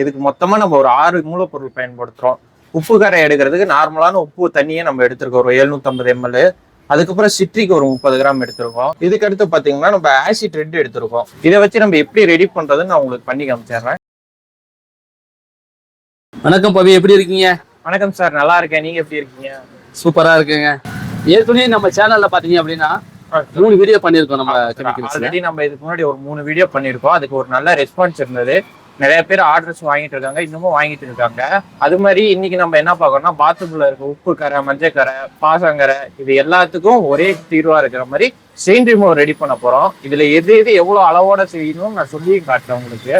இதுக்கு மொத்தமா நம்ம ஒரு ஆறு மூலப்பொருள் பயன்படுத்துறோம். உப்பு கரை எடுக்கிறதுக்கு நார்மலான உப்பு தண்ணியே நம்ம எடுத்திருக்கோம். ஒரு 750 எம்எல் அதுக்கப்புறம் சிட்ரிக் ஒரு முப்பது கிராம் எடுத்திருக்கோம். இதுக்கு அடுத்து பாத்தீங்கன்னா நம்ம ஆசிட் ரெட் எடுத்திருக்கோம். இதை வச்சு நம்ம எப்படி ரெடி பண்றதுன்னு நான் உங்களுக்கு பண்ணி காமிச்சிடுறேன். வணக்கம் பவி எப்படி இருக்கீங்க? வணக்கம் சார் நல்லா இருக்கேன். நீங்க எப்படி இருக்கீங்க? சூப்பரா இருக்குங்க. ஏற்கனவே நம்ம சேனல்ல பாத்தீங்க அப்படின்னா மூணு வீடியோ பண்ணிருக்கோம் நம்ம ஆல்ரெடி நம்ம இதுக்கு முன்னாடி ஒரு மூணு வீடியோ பண்ணியிருக்கோம். அதுக்கு ஒரு நல்ல ரெஸ்பான்ஸ் இருந்தது. நிறைய பேர் ஆர்டர்ஸ் வாங்கிட்டு இருக்காங்க இன்னமும் வாங்கிட்டு இருக்காங்க. அது மாதிரி இன்னைக்கு நம்ம என்ன பார்க்கறோம்னா பாத்ரூம்ல இருக்க உப்பு கரை மஞ்சள் கரை பாசங்கரை இது எல்லாத்துக்கும் ஒரே தீர்வா இருக்கிற மாதிரி செயின் ரிமூவ் ரெடி பண்ண போறோம். இதுல எது எது எவ்வளவு அளவோட செய்யணும்னு நான் சொல்லி காட்டுறேன் உங்களுக்கு.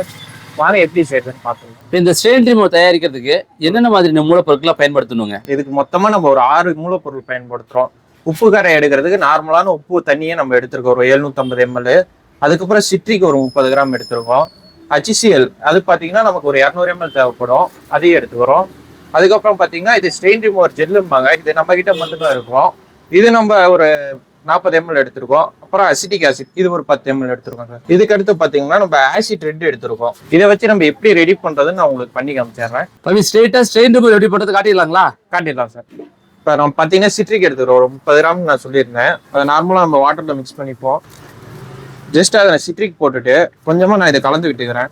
வாங்க எப்படி செய்யறதுன்னு இப்ப இந்த ஸ்டெயின் ரிமூவ் தயாரிக்கிறதுக்கு என்னென்ன மாதிரி மூலப்பொருட்களை பயன்படுத்தணுங்க? இதுக்கு மொத்தமா நம்ம ஒரு ஆறு மூலப்பொருள் பயன்படுத்துறோம். உப்பு கரை எடுக்கிறதுக்கு நார்மலான உப்பு தண்ணியே நம்ம எடுத்திருக்கோம். ஒரு 750 எம்எல் அதுக்கப்புறம் சிட்ரிக் ஒரு முப்பது கிராம் எடுத்திருக்கோம். HCl அது பாத்தீங்கன்னா நமக்கு ஒரு இரநூறு எம்எல் தேவைப்படும். அதையும் எடுத்துக்கிறோம் அதுக்கப்புறம் பாத்தீங்கன்னா இது ஸ்டெயின் ரிமூவர் ஜெல்லும்பாங்க இது நம்ம கிட்ட மட்டும்தான் இருக்கும். இது நம்ம ஒரு நாற்பது எம்எல் எடுத்திருக்கோம். அப்புறம் அசிட்டிக் ஆசிட் இது ஒரு பத்து எம்எல் எடுத்திருக்கோம் சார். இதுக்கு அடுத்து பாத்தீங்கன்னா நம்ம ஆசிட் ரெட் எடுத்திருக்கோம். இதை வச்சு நம்ம எப்படி ரெடி பண்றதுன்னு நான் உங்களுக்கு பண்ணி காமிச்சிடுறேன். பவி ஸ்ட்ரெயிட்டா ஸ்டெயின் ரிமூவ் எப்படி பண்றது காட்டிடலாங்களா? காட்டிடலாம் சார். இப்போ நம்ம பார்த்தீங்கன்னா சிட்ரிக் எடுத்துக்கிறோம் ஒரு முப்பது கிராம் நான் சொல்லியிருந்தேன். அதை நார்மலாக நம்ம வாட்டரில் மிக்ஸ் பண்ணிப்போம். ஜஸ்ட் அதை நான் சிட்ரிக் போட்டுட்டு கொஞ்சமாக நான் இதை கலந்து விட்டுக்கிறேன்.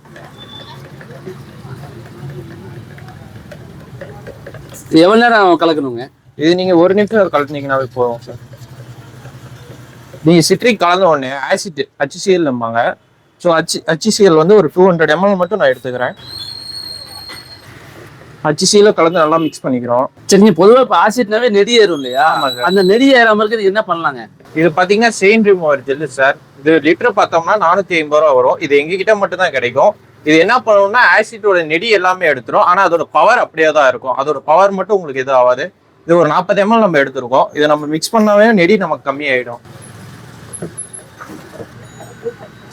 இது எவ்வளவு நேரம் கலக்கணுங்க? இது நீங்கள் ஒரு நிமிஷம் கலந்துனீங்கன்னாவே போதும் சார் நீங்கள் சிட்ரிக் கலந்த உடனே ஆசிட் ஹச்சிசிஎல் நம்பாங்க. ஸோ ஹச் ஹச்சிசிஎல் வந்து ஒரு டூ ஹண்ட்ரட் எம்எல் மட்டும் நான் எடுத்துக்கிறேன். ஹச்சிசியில் கலந்து நல்லா மிக்ஸ் பண்ணிக்கிறோம். சரிங்க பொதுவா இப்ப ஆசிட்னாவே நெடி ஏறும் இல்லையா? அந்த நெடி ஏறாம இருக்கிறது என்ன பண்ணலாங்க? இது பாத்தீங்கன்னா செயின் ரிமூவர் ஜெல்லு சார் இது லிட்டர் பார்த்தோம்னா நானூத்தி ஐம்பது ரூபா வரும். இது எங்ககிட்ட மட்டும் தான் கிடைக்கும். இது என்ன பண்ணுவோம்னா ஆசிட்டோட நெடி எல்லாமே எடுத்துரும். ஆனா அதோட பவர் அப்படியே தான் இருக்கும். அதோட பவர் மட்டும் உங்களுக்கு எதுவும் ஆகாது. இது ஒரு நாற்பது எம்எல் நம்ம எடுத்திருக்கோம். இதை நம்ம மிக்ஸ் பண்ணாவே நெடி நமக்கு கம்மியாயிடும்.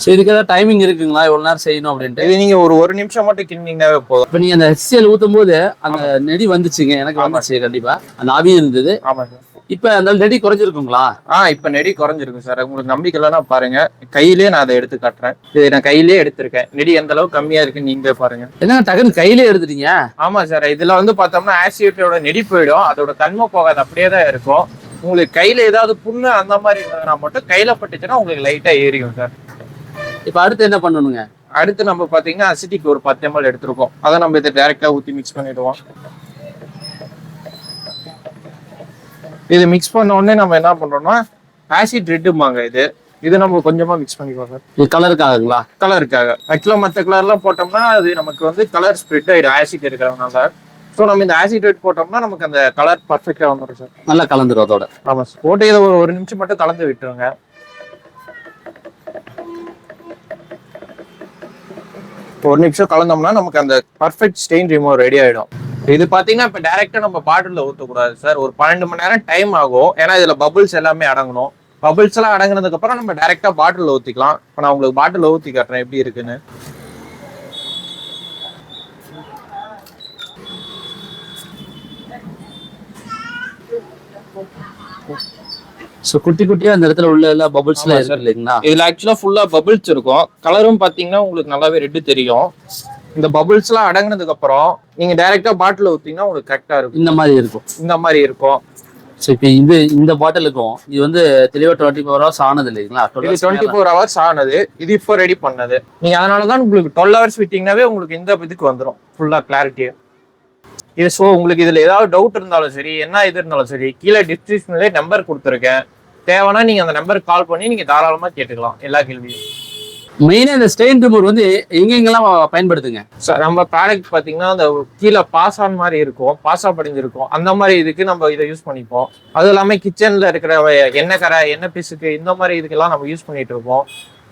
சரி இதுக்கு ஏதாவது டைமிங் இருக்குங்களா? எவ்வளவு நேரம் செய்யணும் அப்படின்ட்டு. இது நீங்க ஒரு ஒரு நிமிஷம் மட்டும் கிண்டிங்கனாவே போதும். இப்ப நீங்க அந்த HCl ஊத்தும் போது அந்த நெடி வந்துச்சுங்க. எனக்கு வந்துச்சு கண்டிப்பா. அந்த ஆவி இருந்தது. ஆமா சார். இப்ப அந்த நெடி குறைஞ்சிருக்குங்களா? ஆ இப்ப நெடி குறைஞ்சிருக்கு சார். உங்களுக்கு நம்பிக்கை இல்லைன்னா பாருங்க. கையிலேயே நான் அதை எடுத்து காட்டுறேன். இது நான் கையிலேயே எடுத்திருக்கேன். நெடி எந்த அளவுக்கு கம்மியா இருக்குன்னு நீங்களே பாருங்க. என்ன டக்குன்னு கையிலே எடுத்துட்டீங்க? ஆமா சார். இதுல வந்து பார்த்தோம்னா ஆசிட்டோட நெடி போயிடும். அதோட தன்மை போகாது. அப்படியே தான் இருக்கும். உங்களுக்கு கையில ஏதாவது புண்ணு அந்த மாதிரி இருந்ததுன்னா மட்டும் கையில பட்டுச்சுன்னா உங்களுக்கு லைட்டா ஏறியும் சார். இப்ப அடுத்து என்ன பண்ணணுங்க? அடுத்து நம்ம பாத்தீங்கன்னா அசிட்டிக் ஒரு பத்து எம்எல் எடுத்திருக்கோம். அதை நம்ம இதை டைரக்டா ஊத்தி மிக்ஸ் பண்ணிடுவோம். இது மிக்ஸ் பண்ண உடனே நம்ம என்ன பண்றோம்னா ஆசிட் ரெட்டுமாங்க இது. இது நம்ம கொஞ்சமா மிக்ஸ் பண்ணிக்குவோம் சார் இது கலருக்காகுங்களா கலருக்காக ஆக்சுவலா மற்ற கலர்லாம் போட்டோம்னா அது நமக்கு வந்து கலர் ஸ்ப்ரெட் ஆயிடும் ஆசிட் இருக்கிறதுனால ஸோ நம்ம இந்த ஆசிட் ரெட் போட்டோம்னா நமக்கு அந்த கலர் பர்ஃபெக்டா வந்துடும் சார் நல்லா கலந்துரும் அதோட. ஆமா சார் போட்டு இதை ஒரு ஒரு நிமிஷம் மட்டும் கலந்து விட்டுருங்க. ஒரு நிமிஷம் கலந்தோம்னா நமக்கு அந்த பர்ஃபெக்ட் ஸ்டெயின் ரிமூவ் ரெடி ஆயிடும். இது பாத்தீங்கன்னா இப்ப டைரக்டா நம்ம பாட்டில்ல ஊத்தக்கூடாது சார். ஒரு பன்னெண்டு மணி நேரம் டைம் ஆகும். ஏன்னா இதுல பபிள்ஸ் எல்லாமே அடங்கணும். பபிள்ஸ் எல்லாம் அடங்குனதுக்கு அப்புறம் நம்ம டைரக்டா பாட்டில்ல ஊத்திக்கலாம். இப்ப நான் உங்களுக்கு பாட்டில்ல ஊத்தி காட்டுறேன் எப்படி இருக்குன்னு. சோ குட்டி குட்டியா அந்த இடத்துல உள்ள பபுள்ஸ் எல்லாம் இருக்கு இல்லைங்களா? இதுல ஆக்சுவலா ஃபுல்லா பபிள்ஸ் இருக்கும். கலரும் பாத்தீங்கன்னா உங்களுக்கு நல்லாவே ரெட்டு தெரியும். இந்த பபிள்ஸ் எல்லாம் அடங்குனதுக்கு அப்புறம் நீங்க டைரக்டா பாட்டில் ஊத்தீங்கன்னா உங்களுக்கு கரெக்டா இருக்கும். இந்த மாதிரி இருக்கும். இந்த மாதிரி இருக்கும். சோ இப்போ இது இந்த பாட்டிலுக்கும் இது வந்து தெளிவா டுவெண்ட்டி ஃபோர் ஹவர்ஸ் ஆனது இல்லைங்களா? இது டுவெண்ட்டி ஃபோர் ஹவர்ஸ் ஆனது இது இப்போ ரெடி பண்ணது. நீங்க அதனாலதான் உங்களுக்கு டுவெல் ஹவர்ஸ் விட்டீங்கன்னாவே உங்களுக்கு இந்த இதுக்கு வந்துடும் ஃபுல்லா கிளாரிட்டி இது ஸோ உங்களுக்கு இதுல ஏதாவது டவுட் இருந்தாலும் சரி என்ன இது இருந்தாலும் சரி கீழே டிஸ்கிரிப்ஷன்லேயே நம்பர் கொடுத்துருக்கேன். தேவைன்னா நீங்க அந்த நம்பருக்கு கால் பண்ணி நீங்க தாராளமா கேட்டுக்கலாம். எல்லா கேள்வியும். மெயினா இந்த ஸ்டெயின் ரிமூவர் வந்து எங்கெங்கெல்லாம் பயன்படுத்துங்க? சார் நம்ம ப்ராடக்ட் பாத்தீங்கன்னா அந்த கீழே பாஸ் ஆன் மாதிரி இருக்கும். பாஸா படிஞ்சிருக்கும். அந்த மாதிரி இதுக்கு நம்ம இதை யூஸ் பண்ணிப்போம். அதுவும் இல்லாம கிச்சன்ல இருக்கிற எண்ணெய் கரை எண்ணெய் பிசுக்கு இந்த மாதிரி இதுக்கெல்லாம் நம்ம யூஸ் பண்ணிட்டு இருப்போம்.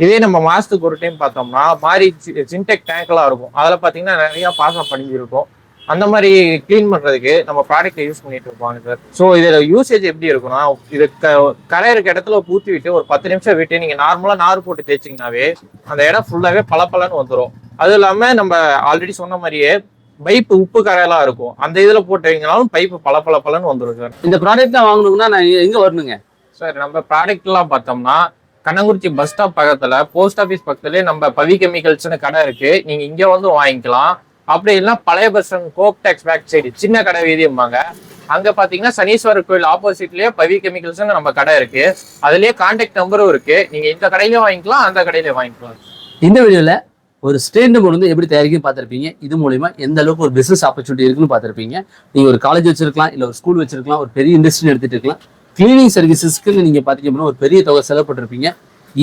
இதே நம்ம மாசத்துக்கு ஒரு டைம் பார்த்தோம்னா மாதிரி சின்டெக் டேங்க்லாம் இருக்கும். அதில் பார்த்தீங்கன்னா நிறையா பாசம் படிஞ்சிருக்கும். அந்த மாதிரி க்ளீன் பண்றதுக்கு நம்ம ப்ராடக்ட்டை யூஸ் பண்ணிட்டு இருப்பாங்க சார். ஸோ இதுல யூசேஜ் எப்படி இருக்கும்னா இது க- கரை இருக்க இடத்துல ஊத்தி விட்டு ஒரு பத்து நிமிஷம் விட்டு நீங்க நார்மலா நார் போட்டு தேய்ச்சிங்கனாவே அந்த இடம் ஃபுல்லாவே பளபளன்னு வந்துடும் அதுவும் இல்லாம நம்ம ஆல்ரெடி சொன்ன மாதிரியே பைப் உப்பு கரையெல்லாம் இருக்கும். அந்த இதுல போட்டீங்கனாலும் பைப் பல பல பலன்னு வந்துடும் சார். இந்த ப்ராடக்ட் வாங்கணும்னா நான் எங்க வரணுங்க? சார் நம்ம ப்ராடக்ட் எல்லாம் பார்த்தோம்னா கண்ணங்குறிச்சி பஸ் ஸ்டாப் பக்கத்துல போஸ்ட் ஆபீஸ் பக்கத்துலயே நம்ம பவி கெமிக்கல்ஸ்னு கடை இருக்கு. நீங்க இங்க வந்து வாங்கிக்கலாம். அப்படி இல்லைன்னா பழைய பஸ் கோக் டேக்ஸ் பேக் சைடு சின்ன கடை வீதிம்பாங்க. அங்க பாத்தீங்கன்னா சனீஸ்வரர் கோயில் ஆப்போசிட்லயே பவி கெமிக்கல்ஸ் நம்ம கடை இருக்கு. அதுலயே கான்டாக்ட் நம்பரும் இருக்கு. நீங்க இந்த கடையிலயும் வாங்கிக்கலாம் அந்த கடையிலயும் வாங்கிக்கலாம். இந்த வீடியோல ஒரு ஸ்டேண்ட் போர்டு வந்து எப்படி தயாரிக்கும் பார்த்துருப்பீங்க. இது மூலயமா எந்த அளவுக்கு ஒரு பிசினஸ் ஆப்பர்ச்சுனிட்டி இருக்குன்னு பார்த்துருப்பீங்க. நீங்க ஒரு காலேஜ் வச்சிருக்கலாம் இல்ல ஒரு ஸ்கூல் வச்சிருக்கலாம் ஒரு பெரிய இண்டஸ்ட்ரி எடுத்துட்டு இருக்கலாம். கிளீனிங் சர்வீசஸ்க்கு நீங்க பாத்தீங்க அப்படின்னா ஒரு பெரிய தொகை செலவுப்பட்டிருப்பீங்க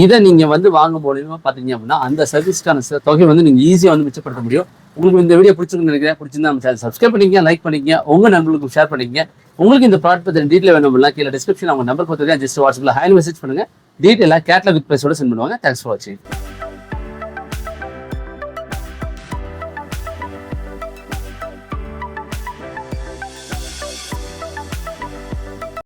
இதை நீங்க வந்து வாங்க போனீங்க பார்த்தீங்க அப்படின்னா அந்த சர்வீஸ்க்கான தொகை வந்து நீங்கள் ஈஸியாக வந்து மிச்சப்படுத்த முடியும். உங்களுக்கு இந்த வீடியோ பிடிச்சிருக்குன்னு நினைக்கிறேன். பிடிச்சிருந்தா நம்ம சப்ஸ்கிரைப் பண்ணிக்கங்க லைக் பண்ணிக்கங்க உங்க நண்பர்களுக்கு ஷேர் பண்ணிக்கங்க. உங்களுக்கு இந்த ப்ராடக்ட் பற்றி டீட்டெயில் வேணும் அப்படின்னா கீழே டிஸ்கிரிப்ஷன் அவங்க நம்பர் கொடுத்துருக்கேன். ஜஸ்ட் வாட்ஸ்அப்பில் ஹேண்ட் மெசேஜ் பண்ணுங்க. டீட்டெயிலாக கேட்லாக் வித் ப்ரைஸோட சென்ட் பண்ணுவாங்க. தேங்க்ஸ் ஃபார் வாட்சிங்